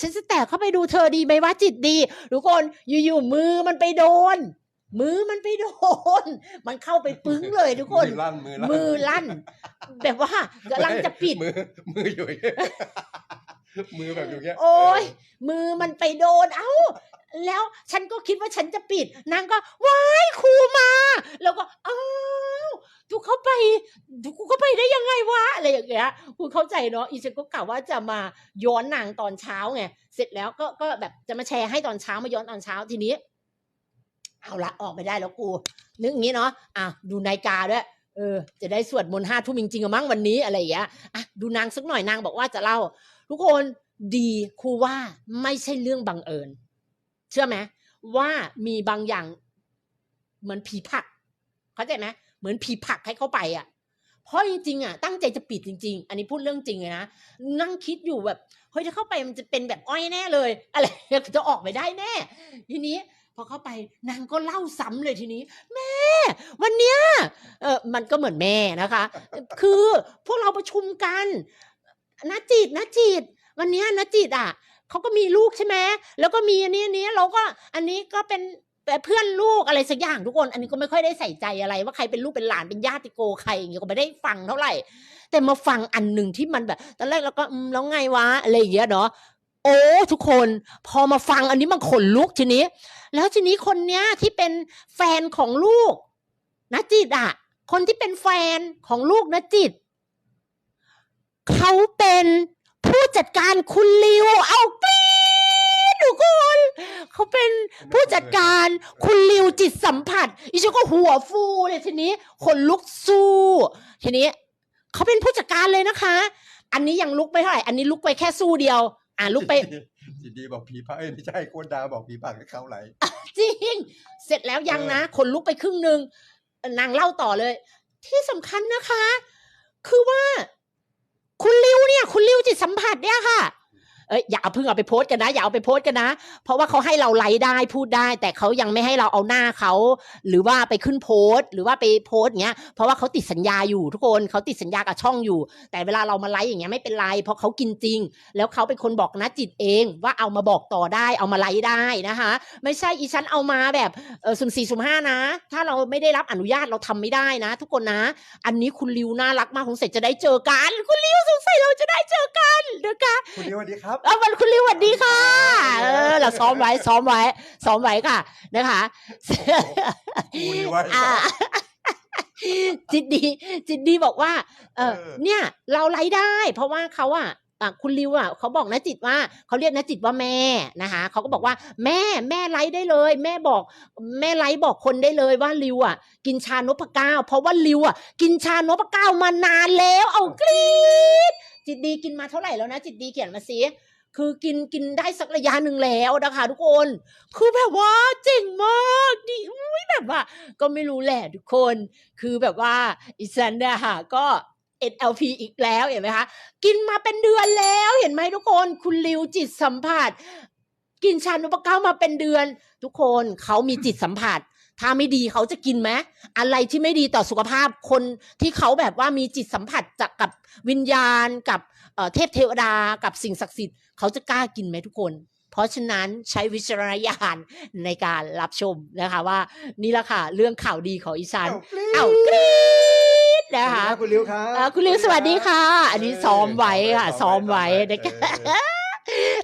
ฉันจะแตะเข้าไปดูเธอดีไหมว่าจิตดีทุกคนอยู่ๆมือมันไปโดน มือมันไปโดน มันเข้าไปปึ้งเลยทุกคนมือลั่นมือลั่นมือลั่นแบบว่ากำลังจะปิด มือมืออยู่อย่างเงี้ยมือแบบอยู่อย่างเงี้ยโอ้ยมือมันไปโดน เอ้า แล้วฉันก็คิดว่าฉันจะปิด นางก็ว้ายครูมา แล้วก็อ้าวทุกเข้าไปกูเข้าไปได้ยังไงวะอะไรอย่างเงี้ยคุณเข้าใจเนาะอีฉันก็กะว่าจะมาย้อนนางตอนเช้าไงเสร็จแล้วก็ก็แบบจะมาแชร์ให้ตอนเช้ามาย้อนตอนเช้าทีนี้ เอาละออกไม่ได้แล้วกู นึกอย่างนี้เนาะอะดูนาฬิกาด้วยเออจะได้สวดมนต์ห้าทุ่มจริงๆอะมั้งวันนี้อะไรอย่างเงี้ยอะดูนางสักหน่อยนางบอกว่าจะเล่า ทุกคนดีครูว่าไม่ใช่เรื่องบังเอิญ เชื่อไหมว่ามีบางอย่างเหมือนผีผัก เข้าใจไหมเหมือนผีผักให้เข้าไปอะเพราะจริงๆอะตั้งใจจะปิดจริง ๆ อันนี้พูดเรื่องจริงเลยนะนั่งคิดอยู่แบบเฮ้ยถ้าเข้าไปมันจะเป็นแบบอ้อยแน่เลย อะไรจะออกไม่ได้แน่ ทีนี้พอเข้าไปนางก็เล่าซ้ำเลยทีนี้ แม่ วันเนี้ยเออมันก็เหมือนแม่นะคะ คือพวกเราประชุมกันนะจิตนะจิต วันเนี้ยนะจิตอะ เขาก็มีลูกใช่ไหมแล้วก็มีอันนี้อันนี้เราก็อันนี้ก็เป็นเพื่อนลูกอะไรสักอย่างทุกคน อันนี้ก็ไม่ค่อยได้ใส่ใจอะไร ว่าใครเป็นลูกเป็นหลานเป็นญาติโกใครอย่างเงี้ยก็ไม่ได้ฟังเท่าไหร่ แต่มาฟังอันหนึ่งที่มันแบบตอนแรกเราก็อืมแล้วไงวะอะไรอย่างเงี้ยเนาะโอ้ทุกคนพอมาฟังอันนี้มันขนลุกทีนี้ แล้วทีนี้คนเนี้ยที่เป็นแฟนของลูกนะจิตอะคนที่เป็นแฟนของลูกนะจิตเขาเป็นผู้จัดการคุณลิว เอา เขาเป็นผู้จัดการคุณลิวจิตสัมผัสอีฉันก็หัวฟูเลยทีนี้ขนลุกสู้ ทีนี้เขาเป็นผู้จัดการเลยนะคะ อันนี้ยังลุกไม่เท่าไหร่อันนี้ลุกไปแค่สู้เดียว อ่าลุกไปจิตดีบอกผีพักเอ้ยไม่ใช่โคตรดาบอกผีผักให้เขาไหลจริง เสร็จแล้วยังนะขนลุกไปครึ่งหนึ่งนางเล่าต่อเลย ที่สำคัญนะคะ คือว่า คุณลิวเนี่ย คุณลิวจิตสัมผัสเนี่ยค่ะ เอ้ยอย่าเอาพิ่งเอาไปโพสต์กันนะ อย่าเอาไปโพสต์กันนะ เพราะว่าเขาให้เราไลฟ์ได้พูดได้ แต่เขายังไม่ให้เราเอาหน้าเขา หรือว่าไปขึ้นโพสต์หรือว่าไปโพสต์เงี้ย เพราะว่าเขาติดสัญญาอยู่ทุกคนเขาติดสัญญากับช่องอยู่ แต่เวลาเรามาไลฟ์อย่างเงี้ยไม่เป็นไร เพราะเขากินจริง แล้วเขาเป็นคนบอกนะจิตเองว่าเอามาบอกต่อได้เอามาไลฟ์ได้นะคะ ไม่ใช่อีฉันเอามาแบบเออสุ่มสี่สุ่มห้านะ ถ้าเราไม่ได้รับอนุญาตเราทำไม่ได้นะ ทุกคนนะ อันนี้คุณลิวน่ารักมากสงสัยจะได้เจอกัน คุณลิวสงสัยเราจะได้เจอกันนะคะคุณดีสวัสดีครับเอาวันคุณลิวสวัสดีค่ะ เออ เราซ้อมไว้ซ้อมไว้ซ้อมไว้ค่ะ นะคะกูดีไว้อ่าจิตดีจิตดีบอกว่า เออเออเนี่ย เราไลฟ์ได้ เพราะว่าเขาอะอะคุณลิวอะเขาบอกนะจิตว่าเขาเรียกนะจิตว่าแม่นะคะเขาก็บอกว่า แม่แม่ไลฟ์ได้เลย แม่บอก แม่ไลฟ์บอกคนได้เลยว่าลิวอะ กินชานพเก้าเพราะว่าลิวอะ กินชานพเก้ามานานแล้ว เอากรี๊ด จิตดีกินมาเท่าไหร่แล้วนะ จิตดีเขียนมาสิคือกินกินได้สักระยะหนึ่งแล้วนะคะทุกคน คือแบบว่าเจ๋งมากดีอุ้ยแบบว่า ก็ไม่รู้แหละทุกคน คือแบบว่าอีซันเนี่ยค่ะก็ NLP อีกแล้วเห็นไหมคะ กินมาเป็นเดือนแล้วเห็นไหมทุกคน คุณลิวจิตสัมผัส กินชานุปเก้ามาเป็นเดือน ทุกคนเขามีจิตสัมผัส ถ้าไม่ดีเขาจะกินไหมอะไรที่ไม่ดีต่อสุขภาพคนที่เขาแบบว่ามีจิตสัมผัสจากกับวิญญาณกับเอ่อเทพเทวดากับสิ่งศักดิ์สิทธิ์เขาจะกล้ากินไหมทุกคน เพราะฉะนั้นใช้วิจารณญาณในการรับชมนะคะว่านี่แหละค่ะเรื่องข่าวดีของอีสานเอ้ากเอ้ากรี๊ดนะสวัสดีคะรับคุณลิวครับเอ่อคุณลิวสวัสดีค่ะ อันนี้ซ้อมไว้ค่ะซ้อมไว้นะคะ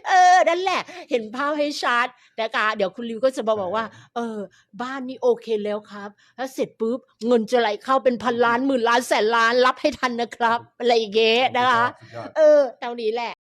เออ นั่นแหละ เห็นภาพให้ชัดนะคะ เดี๋ยวคุณลิวก็จะมาบอกว่า เออ บ้านนี้โอเคแล้วครับ แล้วเสร็จปุ๊บ เงินจะไหลเข้าเป็นพันล้านหมื่นล้านแสนล้านรับให้ทันนะครับ อะไรอย่างเงี้ยนะคะสุดยอดเออเท่านี้แหละ